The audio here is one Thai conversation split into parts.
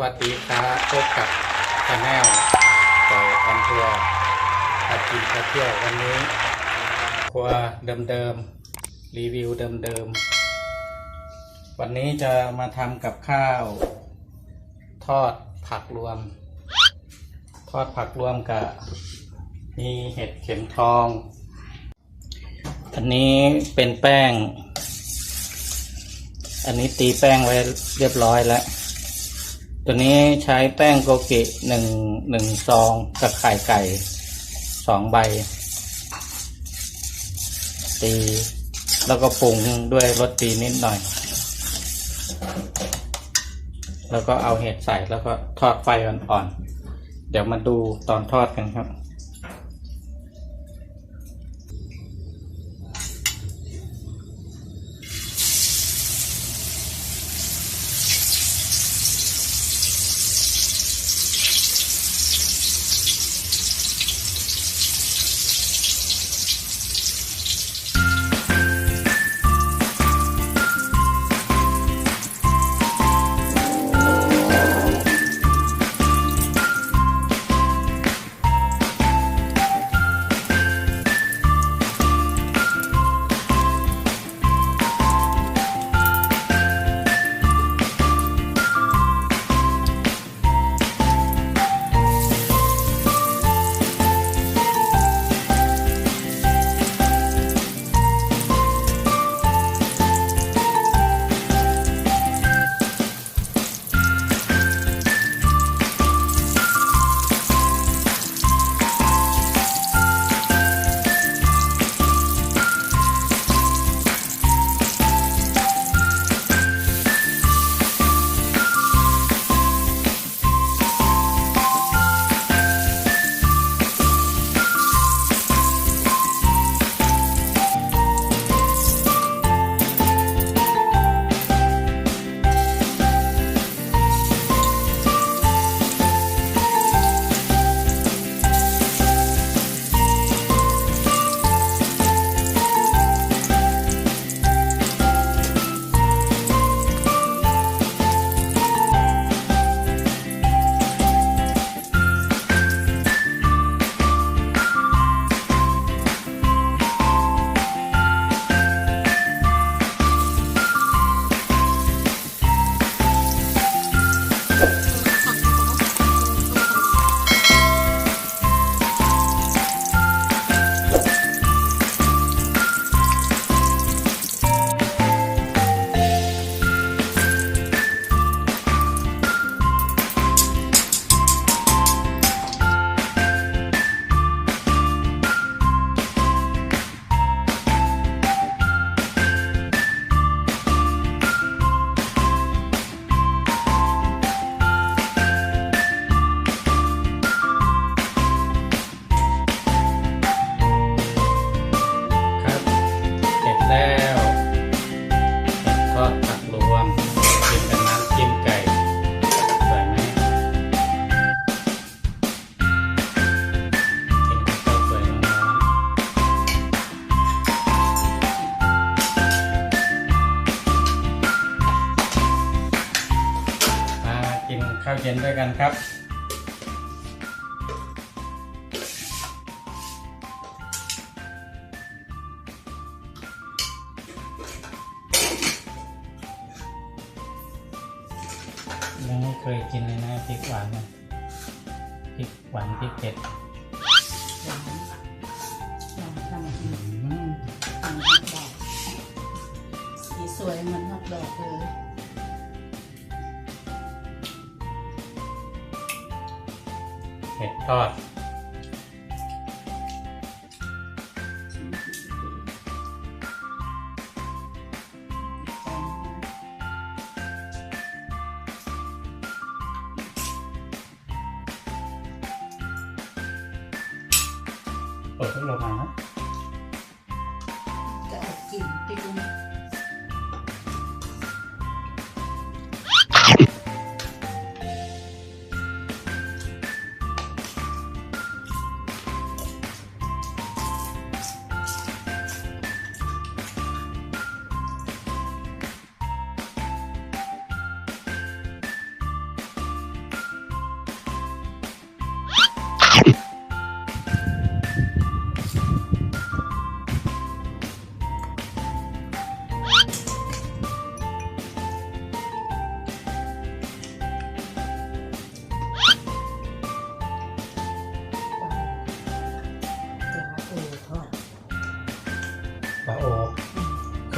สวัสดีตาพบกับชาแนลต่อยออนทัวร์พากินพาเที่ยววันนี้ ครัวเดิมๆ รีวิวเดิมๆ วันนี้จะมาทำกับข้าว ทอดผักรวม ทอดผักรวมกับมีเห็ดเข็มทอง อันนี้เป็นแป้ง อันนี้ตีแป้งไว้เรียบร้อยแล้ว ตัวนี้ใช้แป้งโกกิหนึ่งหนึ่งซองกับไข่ไก่สองใบ ตี แล้วก็ปรุงด้วยรสตีนิดหน่อย แล้วก็เอาเห็ดใส่แล้วก็ทอดไฟอ่อนๆ เดี๋ยวมาดูตอนทอดกันครับ ข้าวเย็นด้วยกันครับ ยังไม่เคยกินเลยนะพริกหวานนะพริกหวานพริกเผ็ดหวานทำอืมทำฮอทดอกสีสวยเหมือนฮอทดอกเลย เห็ดทอด เปิดพัดลมมานะ จะเอากลิ่นไปดู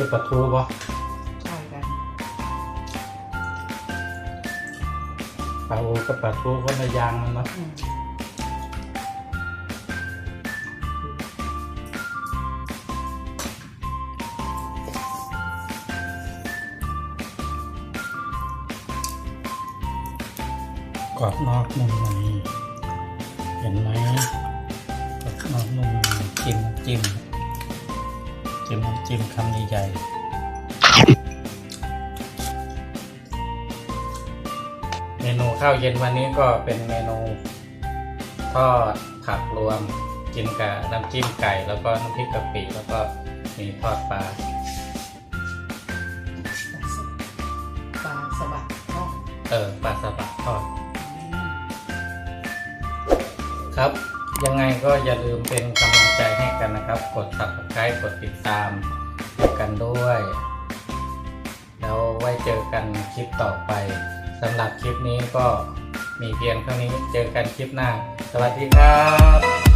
คือปลาทูปะใช่กันปลาอูกับปลาทูคนละอย่างมันเนาะอืมกรอบนอกนุ่มในเห็นไหมกรอบนอกนุ่มในจิ้มจิ้ม จิ้มน้ำจิ้มคำใหญ่เมนูข้าวเย็นวันนี้ก็เป็นเมนูทอดผักรวมกินกับน้ำจิ้มไก่ แล้วก็น้ำพริกกะปิแล้วก็มีทอดปลาปลาสบัดทอดเออปลาสบัดทอดครับ ยังไงก็อย่าลืมเป็นกำลังใจให้กันนะครับ กด subscribe กดติดตามกันด้วย แล้วไว้เจอกันคลิปต่อไปสำหรับคลิปนี้ก็มีเพียงเท่านี้เจอกันคลิปหน้า สวัสดีครับ